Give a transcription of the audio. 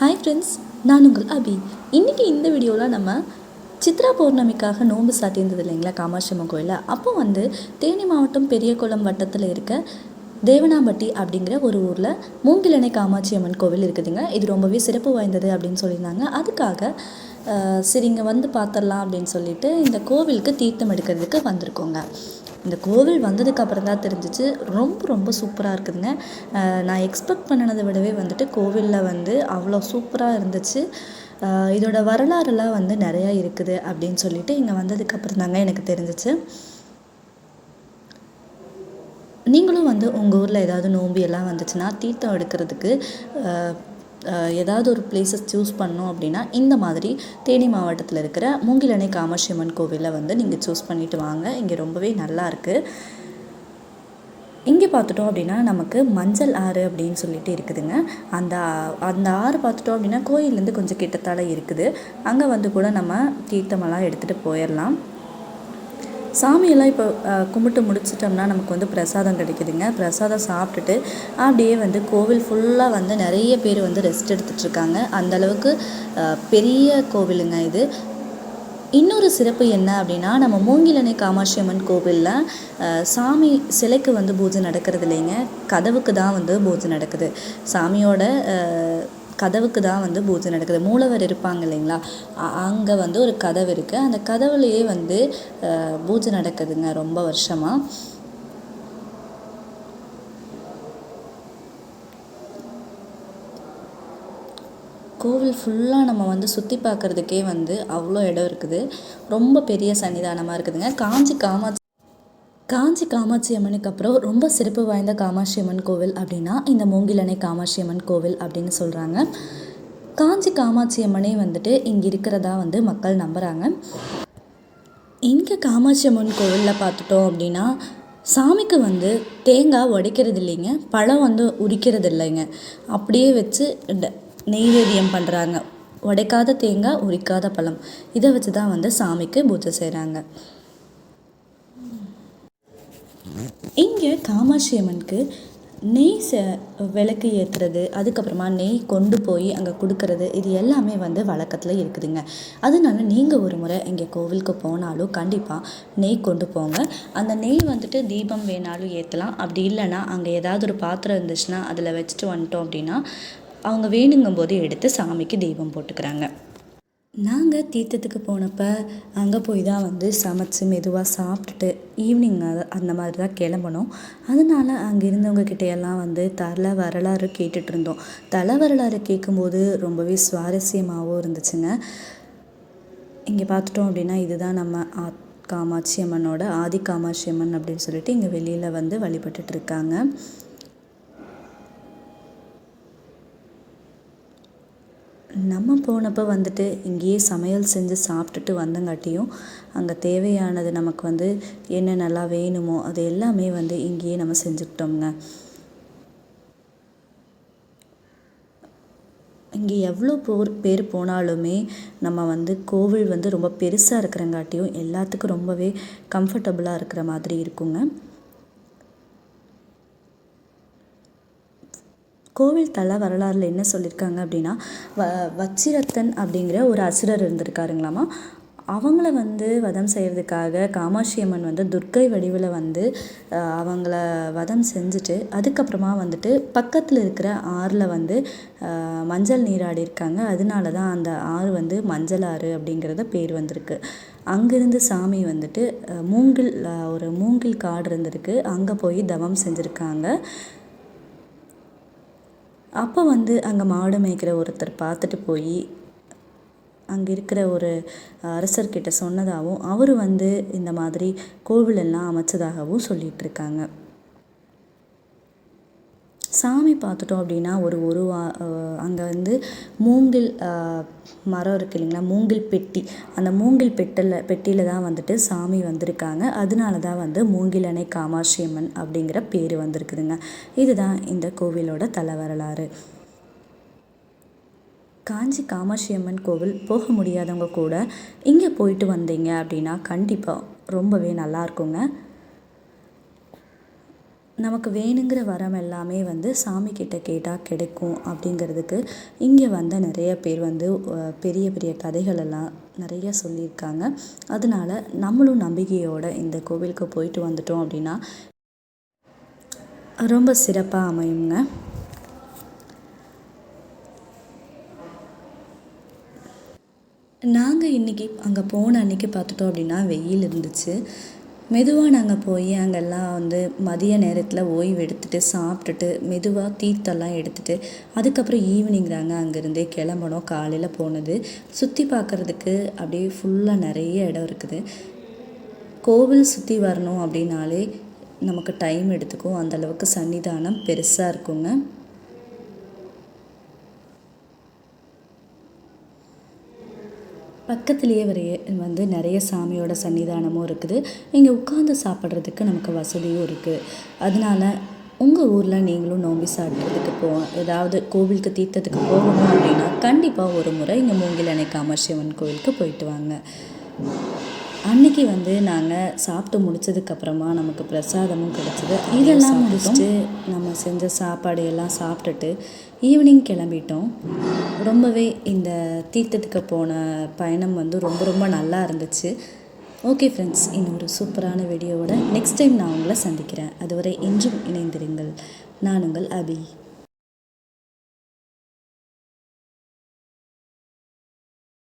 Hi friends நான் உங்கள் அபி. இன்றைக்கி இந்த வீடியோவில் நம்ம சித்ரா பௌர்ணமிக்காக நோன்பு சாட்டியிருந்தது இல்லைங்களா காமாட்சி அம்மன் கோயிலில்? அப்போ வந்து தேனி மாவட்டம் பெரியகுளம் வட்டத்தில் இருக்க தேவனாம்பட்டி அப்படிங்கிற ஒரு ஊரில் மூங்கிலணை காமாட்சி அம்மன் கோவில் இருக்குதுங்க. இது ரொம்பவே சிறப்பு வாய்ந்தது அப்படின்னு சொல்லியிருந்தாங்க. அதுக்காக சரி இங்கே வந்து பார்த்துடலாம் அப்படின்னு சொல்லிட்டு இந்த கோவிலுக்கு தீர்த்தம் எடுக்கிறதுக்கு வந்திருக்கோங்க. இந்த கோவில் வந்ததுக்கு அப்புறம் தான் தெரிஞ்சிச்சு. ரொம்ப ரொம்ப சூப்பராக இருக்குதுங்க. நான் எக்ஸ்பெக்ட் பண்ணினதை விடவே வந்துட்டு கோவிலில் வந்து அவ்வளோ சூப்பராக இருந்துச்சு. இதோட வரலாறுலாம் வந்து நிறையா இருக்குது அப்படின்னு சொல்லிட்டு இங்கே வந்ததுக்கு அப்புறம் தாங்க எனக்கு தெரிஞ்சிச்சு. நீங்களும் வந்து உங்கள் ஊரில் ஏதாவது நோம்பு எல்லாம் வந்துச்சுன்னா தீர்த்தம் எடுக்கிறதுக்கு ஏதாவது ஒரு பிளேசஸ் சூஸ் பண்ணோம் அப்படின்னா இந்த மாதிரி தேனி மாவட்டத்தில் இருக்கிற மூங்கிலணை காமாட்சி அம்மன் கோவிலை வந்து நீங்கள் சூஸ் பண்ணிட்டு வாங்க. இங்கே ரொம்பவே நல்லா இருக்குது இங்கே பார்த்துட்டோம் அப்படின்னா நமக்கு மஞ்சள் ஆறு அப்படின்னு சொல்லிட்டு இருக்குதுங்க. அந்த அந்த ஆறு பார்த்துட்டோம் அப்படின்னா கோயிலேருந்து கொஞ்சம் கிட்டத்தால் இருக்குது. அங்கே வந்து கூட நம்ம தீர்த்தமெல்லாம் எடுத்துகிட்டு போயிடலாம் சாமியெல்லாம் இப்போ கும்பிட்டு முடிச்சிட்டோம்னா நமக்கு வந்து பிரசாதம் கிடைக்குதுங்க. பிரசாதம் சாப்பிட்டுட்டு அப்படியே வந்து கோவில் ஃபுல்லாக வந்து நிறைய பேர் வந்து ரெஸ்ட் எடுத்துட்ருக்காங்க அந்தளவுக்கு பெரிய கோவிலுங்க இது. இன்னொரு சிறப்பு என்ன அப்படின்னா நம்ம மூங்கிலணை காமாட்சி அம்மன் கோவிலில் சாமி சிலைக்கு வந்து பூஜை நடக்கிறது இல்லைங்க. கதவுக்கு தான் வந்து பூஜை நடக்குது. சாமியோட கதவுக்கு தான் வந்து பூஜை நடக்குது. மூலவர் இருப்பாங்க இல்லைங்களா? அங்கே வந்து ஒரு கதவு இருக்குது அந்த கதவுலேயே வந்து பூஜை நடக்குதுங்க ரொம்ப வருஷமாக கோவில் ஃபுல்லாக நம்ம வந்து சுற்றி பார்க்குறதுக்கே வந்து அவ்வளோ இடம் இருக்குது. ரொம்ப பெரிய சன்னிதானமாக இருக்குதுங்க. காஞ்சி காமாட்சி காஞ்சி காமாட்சி அம்மனுக்கு அப்புறம் ரொம்ப சிறப்பு வாய்ந்த காமாட்சி அம்மன் கோவில் அப்படின்னா இந்த மூங்கிலணை காமாட்சி அம்மன் கோவில் அப்படின்னு சொல்கிறாங்க காஞ்சி காமாட்சி அம்மனே வந்துட்டு இங்கே இருக்கிறதா வந்து மக்கள் நம்புகிறாங்க இங்கே காமாட்சி அம்மன் கோவிலில் பார்த்துட்டோம் அப்படின்னா சாமிக்கு வந்து தேங்காய் உடைக்கிறது இல்லைங்க பழம் வந்து உரிக்கிறது இல்லைங்க. அப்படியே வச்சு நெய்வேதியம் பண்ணுறாங்க உடைக்காத தேங்காய் உரிக்காத பழம். இதை வச்சு தான் வந்து சாமிக்கு பூஜை செய்கிறாங்க இங்கே காமாட்சி அம்மனுக்கு நெய் ச விளக்கு ஏற்றுறது அதுக்கப்புறமா நெய் கொண்டு போய் அங்கே கொடுக்கறது இது எல்லாமே வந்து வழக்கத்தில் இருக்குதுங்க. அதனால நீங்கள் ஒரு முறை இங்கே கோவிலுக்கு போனாலும் கண்டிப்பாக நெய் கொண்டு போங்க. அந்த நெய் வந்துட்டு தீபம் வேணாலும் ஏற்றலாம் அப்படி இல்லைன்னா அங்கே ஏதாவது ஒரு பாத்திரம் இருந்துச்சுன்னா அதில் வச்சுட்டு வந்துட்டோம் அப்படின்னா அவங்க வேணுங்கும் போது எடுத்து சாமிக்கு தீபம் போட்டுக்கிறாங்க. நாங்கள் தீர்த்தத்துக்கு போனப்போ அங்கே போய் தான் வந்து சமைச்சு மெதுவாக சாப்பிட்டுட்டு ஈவினிங் அந்த மாதிரி தான் கிளம்பணும் அதனால் அங்கே இருந்தவங்க வந்து தலை வரலாறு கேட்டுட்டு இருந்தோம். தலை வரலாறு கேட்கும்போது ரொம்பவே சுவாரஸ்யமாகவும் இருந்துச்சுங்க. இங்கே பார்த்துட்டோம் அப்படின்னா இதுதான் நம்ம ஆ காமாட்சி அம்மனோட ஆதி காமாட்சி அம்மன் அப்படின்னு சொல்லிட்டு இங்கே வெளியில் வந்து வழிபட்டுட்டு நம்ம போனப்போ வந்துட்டு இங்கேயே சமையல் செஞ்சு சாப்பிட்டுட்டு வந்தங்காட்டியும் அங்கே தேவையானது நமக்கு வந்து என்னென்னலாம் வேணுமோ அது எல்லாமே வந்து இங்கேயே நம்ம செஞ்சுக்கிட்டோம்ங்க. இங்கே எவ்வளோ போர் பேர் போனாலுமே நம்ம வந்து கோவில் வந்து ரொம்ப பெருசாக இருக்கிறங்காட்டியும் எல்லாத்துக்கும் ரொம்பவே கம்ஃபர்டபுளாக இருக்கிற மாதிரி இருக்குங்க. கோவில் தல வரலாறில் என்ன சொல்லியிருக்காங்க அப்படின்னா வ வச்சிரத்தன் அப்படிங்கிற ஒரு அசுரர் இருந்திருக்காருங்களாமா? அவங்கள வந்து வதம் செய்கிறதுக்காக காமாட்சி அம்மன் வந்து துர்க்கை வடிவில் வந்து அவங்கள வதம் செஞ்சுட்டு அதுக்கப்புறமா வந்துட்டு பக்கத்தில் இருக்கிற ஆறில் வந்து மஞ்சள் நீராடி இருக்காங்க. அதனால தான் அந்த ஆறு வந்து மஞ்சள் ஆறு அப்படிங்கிறத பேர் வந்திருக்கு. அங்கேருந்து சாமி வந்துட்டு மூங்கில் ஒரு மூங்கில் காடு இருந்திருக்கு. அங்கே போய் தவம் செஞ்சுருக்காங்க. அப்போ வந்து அங்கே மாடு மேய்க்கிற ஒருத்தர் பார்த்துட்டு போய் அங்கே இருக்கிற ஒரு அரசர்கிட்ட சொன்னதாகவும் அவர் வந்து இந்த மாதிரி கோவிலெல்லாம் அமைச்சதாகவும் சொல்லிகிட்ருக்காங்க சாமி பார்த்துட்டோம் அப்படின்னா ஒரு ஒரு வா அங்கே வந்து மூங்கில் மரம் இருக்கு இல்லைங்களா? மூங்கில் பெட்டி. அந்த மூங்கில் பெட்டில் பெட்டியில் தான் வந்துட்டு சாமி வந்திருக்காங்க. அதனால தான் வந்து மூங்கிலணை காமாட்சி அம்மன் அப்படிங்கிற பேர் வந்திருக்குதுங்க. இதுதான் இந்த கோவிலோட தல வரலாறு காஞ்சி காமாட்சி அம்மன் கோவில் போக முடியாதவங்க கூட இங்கே போயிட்டு வந்தீங்க அப்படின்னா கண்டிப்பாக ரொம்பவே நல்லா இருக்குங்க. நமக்கு வேணுங்கிற வரம் எல்லாமே வந்து சாமி கிட்ட கேட்டால் கிடைக்கும் அப்படிங்கிறதுக்கு இங்கே வந்த நிறைய பேர் வந்து பெரிய பெரிய கதைகள் எல்லாம் நிறைய சொல்லியிருக்காங்க. அதனால நம்மளும் நம்பிக்கையோட இந்த கோவிலுக்கு போயிட்டு வந்துட்டோம் அப்படின்னா ரொம்ப சிறப்பாக அமையுங்க. நாங்கள் இன்றைக்கி அங்கே போன அன்றைக்கி பார்த்துட்டோம் அப்படின்னா வெயில் இருந்துச்சு. மெதுவாக நாங்கள் போய் அங்கெல்லாம் வந்து மதிய நேரத்தில் ஓய்வு எடுத்துகிட்டு சாப்பிட்டுட்டு மெதுவாக தீர்த்தெல்லாம் எடுத்துகிட்டு அதுக்கப்புறம் ஈவினிங் தாங்க அங்கேருந்தே கிளம்பணும். காலையில் போனது. சுற்றி பார்க்குறதுக்கு அப்படியே ஃபுல்லாக நிறைய இடம் இருக்குது. கோவில் சுற்றி வரணும் அப்படின்னாலே நமக்கு டைம் எடுத்துக்கும். அந்தளவுக்கு சன்னிதானம் பெருசாக இருக்குங்க. பக்கத்துலேயே வரைய வந்து நிறைய சாமியோட சன்னிதானமும் இருக்குது. இங்கே உட்காந்து சாப்பிட்றதுக்கு நமக்கு வசதியும் இருக்குது அதனால உங்கள் ஊரில் நீங்களும் நோம்பி சாப்பிட்றதுக்கு போ ஏதாவது கோவிலுக்கு தீர்த்தத்துக்கு போகணும் அப்படின்னா கண்டிப்பாக ஒரு முறை இங்கே மூங்கிலணை சிவன் கோவிலுக்கு போயிட்டு வாங்க. அன்னைக்கு வந்து நாங்கள் சாப்பிட்டு முடிச்சதுக்கப்புறமா நமக்கு பிரசாதமும் கிடச்சிது. இதெல்லாம் முடிச்சுட்டு நம்ம செஞ்ச சாப்பாடு எல்லாம் சாப்பிட்டுட்டு ஈவினிங் கிளம்பிட்டோம். ரொம்பவே இந்த தீர்த்தத்துக்கு போன பயணம் வந்து ரொம்ப ரொம்ப நல்லா இருந்துச்சு. ஓகே ஃப்ரெண்ட்ஸ் இன்னொரு சூப்பரான வீடியோவோட நெக்ஸ்ட் டைம் நான் உங்களை சந்திக்கிறேன். அதுவரை இன்றும் இணைந்திருங்கள். நான் உங்கள் அபி.